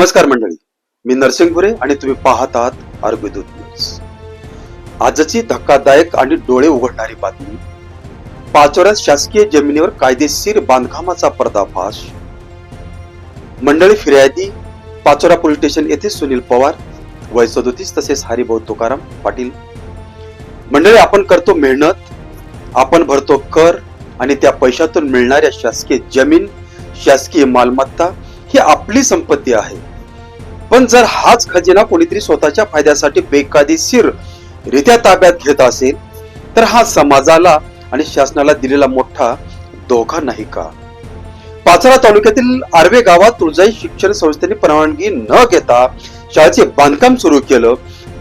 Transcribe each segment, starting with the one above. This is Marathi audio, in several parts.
नमस्कार मंडळी. मी नरसिंग आणि तुम्ही पाहत आहात आरोग्यदूत न्यूज. आजची धक्कादायक आणि डोळे उघडणारी बातमी पाचोऱ्यात शासकीय जमिनीवर कायदेशीर बांधकामाचा पर्दाफाश. मंडळी फिर्यादी पाचोरा पोलीस स्टेशन येथे सुनील पवार वय सदोतीस तसेच हरिभाऊ तुकाराम पाटील. मंडळी आपण करतो मेहनत आपण भरतो कर आणि त्या पैशातून मिळणाऱ्या शासकीय जमीन शासकीय मालमत्ता ही आपली संपत्ती आहे. पण जर हाच खजिना कोणीतरी स्वतःच्या फायद्यासाठी बेकायदेशीर रित्या ताब्यात घेत असेल तर हा समाजाला आणि शासनाला दिलेला मोठा धोका नाही का? पाचोरा तालुक्यातील आर्वे गावात तुळजाई शिक्षण संस्थेने परवानगी न घेता शाळेचे बांधकाम सुरू केलं.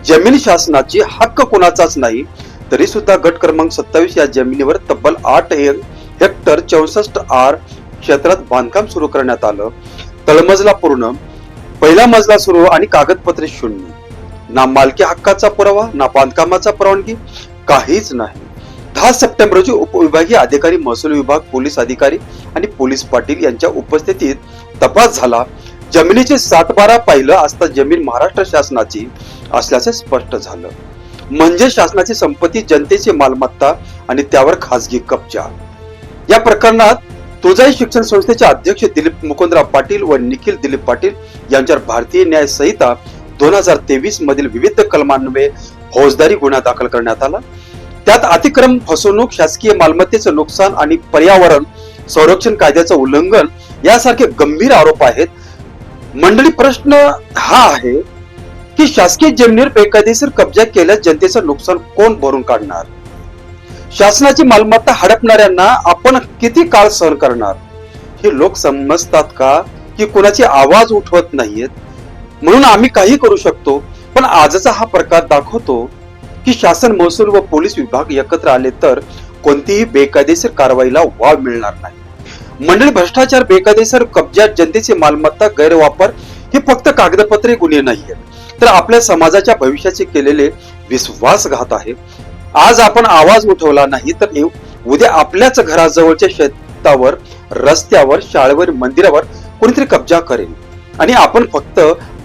जमीन शासनाची हक्क कोणाचाच नाही तरी सुद्धा गट क्रमांक सत्तावीस या जमिनीवर तब्बल आठ हे- हेक्टर चौसष्ट आर क्षेत्रात बांधकाम सुरू करण्यात आलं. तळमजला पूर्ण पहिला मजला सुरू आणि कागदपत्रे शून्य. ना मालकी हक्काचा पुरावा ना बांधकामाचा परवानगी काहीच नाही. दहा सप्टेंबर रोजी उपविभागीय अधिकारी महसूल विभाग पोलीस अधिकारी आणि पोलीस पाटील यांच्या उपस्थितीत तपास झाला. जमिनीचे सात बारा पाहिलं असता जमीन महाराष्ट्र शासनाची असल्याचे स्पष्ट झालं. म्हणजे शासनाची संपत्ती जनतेची मालमत्ता आणि त्यावर खासगी कब्जा. या प्रकरणात तुझाई शिक्षण संस्थेचे अध्यक्ष दिलीप मुकुंदराव पाटील व निखिल दिलीप पाटील यांच्यावर भारतीय न्याय संहिता दोन हजार तेवीस मधील विविध कलमांमुळे फौजदारी गुन्हा दाखल करण्यात आला. त्यात अतिक्रम फसवणूक शासकीय मालमत्तेचं नुकसान आणि पर्यावरण संरक्षण कायद्याचं उल्लंघन यासारखे गंभीर आरोप आहेत. मंडळी प्रश्न हा आहे की शासकीय जमिनीवर बेकायदेशीर कब्जा केल्यास जनतेचं नुकसान कोण भरून काढणार? शासनाची मालमत्ता हडपणाऱ्यांना आपण किती काळ सहन करणार? हे लोक समजतात का की कुणाचे आवाज उठवत नाहीयेत? म्हणून आम्ही काही करू शकतो पण आजचा हा प्रकार दाखवतो की शासन महसूल व पोलीस विभाग एकत्र आले तर कोणतीही बेकायदेशीर कारवाईला वाव मिळणार नाही. मंडळी भ्रष्टाचार बेकायदेशीर कब्जा जनतेची मालमत्ता गैरवापर हे फक्त कागदपत्रे गुन्हे नाहीयेत. तर आपल्या समाजाच्या भविष्याचे केलेले विश्वासघात आहे. आज आपण आवाज उठवला नाही तर उद्या आपल्याच घराजवळच्या शेतावर रस्त्यावर शाळेवर मंदिरावर कोणीतरी कब्जा करेल. आणि आपण फक्त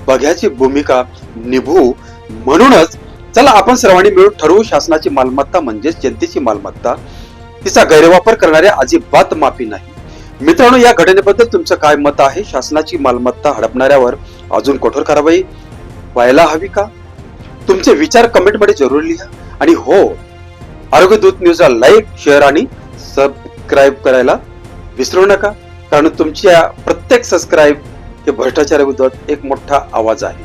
बघ्याची भूमिका निभू म्हणूनच चला आपण सर्वांनी मिळून ठरवू शासनाची मालमत्ता म्हणजेच जनतेची मालमत्ता. तिचा गैरवापर करणाऱ्या अजिबात माफी नाही. मित्रांनो या घटनेबद्दल तुमचं काय मत आहे? शासनाची मालमत्ता हडपणाऱ्यावर अजून कठोर कारवाई व्हायला हवी का? तुमचे विचार कमेंटमध्ये जरूर लिहा. आणि हो आरोग्य दूत न्यूजला लाईक शेअर आणि सबस्क्राईब करायला विसरू नका. कारण तुमच्या प्रत्येक सबस्क्राईब हे भ्रष्टाचाराविरोधात एक मोठा आवाज आहे.